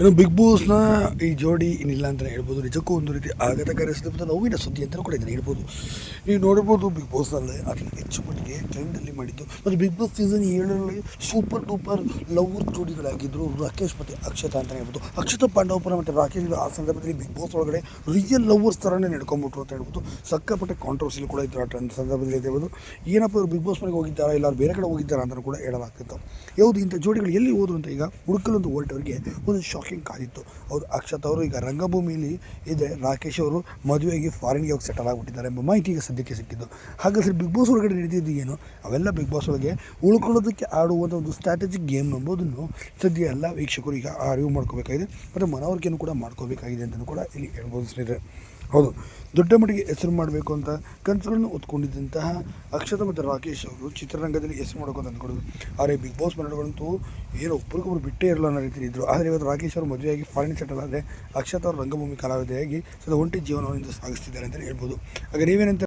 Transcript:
ಇನ್ನು ಬಿಗ್ ಬಾಸ್ನ ಈ ಜೋಡಿ ಏನಿಲ್ಲ ಅಂತಲೇ ಹೇಳ್ಬೋದು. ನಿಜಕ್ಕೂ ಒಂದು ರೀತಿ ಆಘಾತಕಾರಿ ಸಿದ್ಧ ನೋವಿನ ಸುದ್ದಿ ಅಂತಲೂ ಕೂಡ ಇದನ್ನು ಹೇಳ್ಬೋದು. ನೀವು ನೋಡ್ಬೋದು ಬಿಗ್ ಬಾಸ್ನಲ್ಲಿ ಅತಿ ಹೆಚ್ಚು ಮಟ್ಟಿಗೆ ಟ್ರೆಂಡಲ್ಲಿ ಮಾಡಿದ್ದು. ಮತ್ತು ಬಿಗ್ ಬಾಸ್ ಸೀಸನ್ ಏಳರಲ್ಲಿ ಸೂಪರ್ ಡೂಪರ್ ಲವರ್ ಜೋಡಿಗಳಾಗಿದ್ದರು ರಾಕೇಶ್ ಮತ್ತು ಅಕ್ಷತಾ ಅಂತಲೇ ಹೇಳ್ಬೋದು. ಅಕ್ಷತಾ ಪಾಂಡವಪುರ ಮತ್ತು ರಾಕೇಶ್ ಆ ಸಂದರ್ಭದಲ್ಲಿ ಬಿಗ್ ಬಾಸ್ ಒಳಗಡೆ ರಿಯಲ್ ಲವರ್ಸ್ ಥರನೇ ನಡ್ಕೊಂಬಿಟ್ರು ಅಂತ ಹೇಳ್ಬೋದು. ಸಕ್ಕಪಟ್ಟೆ ಕಾಂಟ್ರವರ್ಸಿಲಿ ಕೂಡ ಇದ್ದರು ಆ ಸಂದರ್ಭದಲ್ಲಿ ಅಂತ ಹೇಳ್ಬೋದು. ಏನಪ್ಪ ಇವರು ಬಿಗ್ ಬಾಸ್ ಮನೆಗೆ ಹೋಗಿದ್ದಾರಾ ಇಲ್ಲ ಬೇರೆ ಕಡೆ ಹೋಗಿದ್ದಾರಾ ಅಂತ ಕೂಡ ಹೇಳಲಾಗ್ತಿತ್ತು. ಯಾವುದು ಇಂಥ ಜೋಡಿಗಳು ಎಲ್ಲಿ ಹೋದ್ರು ಅಂತ ಈಗ ಹುಡುಕಲೊಂದು ಹೊರಟವರಿಗೆ ಒಂದು ಶಾಕಿಂಗ್ ಕಾದಿತ್ತು. ಅವರು ಅಕ್ಷತ್ ಅವರು ಈಗ ರಂಗಭೂಮಿಯಲ್ಲಿ ಇದೆ. ರಾಕೇಶ್ ಅವರು ಮದುವೆಗೆ ಫಾರಿನ್ಗೆ ಹೋಗಿ ಸೆಟಲ್ ಆಗಿಬಿಟ್ಟಿದ್ದಾರೆ ಎಂಬ ಮಾಹಿತಿ ಈಗ ಸದ್ಯಕ್ಕೆ ಸಿಕ್ಕಿದ್ದು. ಹಾಗಾದ್ರೆ ಬಿಗ್ ಬಾಸ್ ಒಳಗಡೆ ನಡೆದಿದ್ದು ಏನು? ಅವೆಲ್ಲ ಬಿಗ್ ಬಾಸ್ ಒಳಗೆ ಉಳ್ಕೊಳ್ಳೋದಕ್ಕೆ ಆಡುವಂಥ ಒಂದು ಸ್ಟ್ರಾಟಜಿ ಗೇಮ್ ಎಂಬುದನ್ನು ಸದ್ಯ ಎಲ್ಲ ವೀಕ್ಷಕರು ಈಗ ಅರಿವು ಮಾಡ್ಕೋಬೇಕಾಗಿದೆ. ಮತ್ತು ಮನವರಿಕೆಯನ್ನು ಕೂಡ ಮಾಡ್ಕೋಬೇಕಾಗಿದೆ ಅಂತಲೂ ಕೂಡ ಇಲ್ಲಿ ಹೇಳ್ಬೋದು ಸ್ನೇಹಿತರೆ. ಹೌದು. ದೊಡ್ಡ ಮಟ್ಟಿಗೆ ಹೆಸರು ಮಾಡಬೇಕು ಅಂತ ಕನಸುಗಳನ್ನು ಹೊತ್ಕೊಂಡಿದ್ದಂತಹ ಅಕ್ಷತ ಮತ್ತು ರಾಕೇಶ್ ಅವರು ಚಿತ್ರರಂಗದಲ್ಲಿ ಹೆಸರು ಮಾಡಬೇಕು ಅಂತ ಅಂದ್ಕೊಡೋದು ಆದರೆ ಬಿಗ್ ಬಾಸ್ ಮನೆಗಳಂತೂ ಏನೋ ಒಬ್ರಿಗೊಬ್ರು ಬಿಟ್ಟೇ ಇರಲ್ಲ ಅನ್ನೋ ರೀತಿಯಲ್ಲಿ ಇದ್ದರು ಆದರೆ ಇವತ್ತು ರಾಕೇಶ್ ಅವರು ಮದುವೆಯಾಗಿ ಫಾರಿನ್ ಸೆಟಲ್ ಆದರೆ ಅಕ್ಷತ ಅವರು ರಂಗಭೂಮಿ ಕಲಾವಿದೆಯಾಗಿ ಸದಾ ಒಂಟಿ ಜೀವನವನ್ನು ಸಾಗಿಸ್ತಿದ್ದಾರೆ ಅಂತಲೇ ಹೇಳ್ಬೋದು. ಹಾಗೆ ನೀವೇನಂತ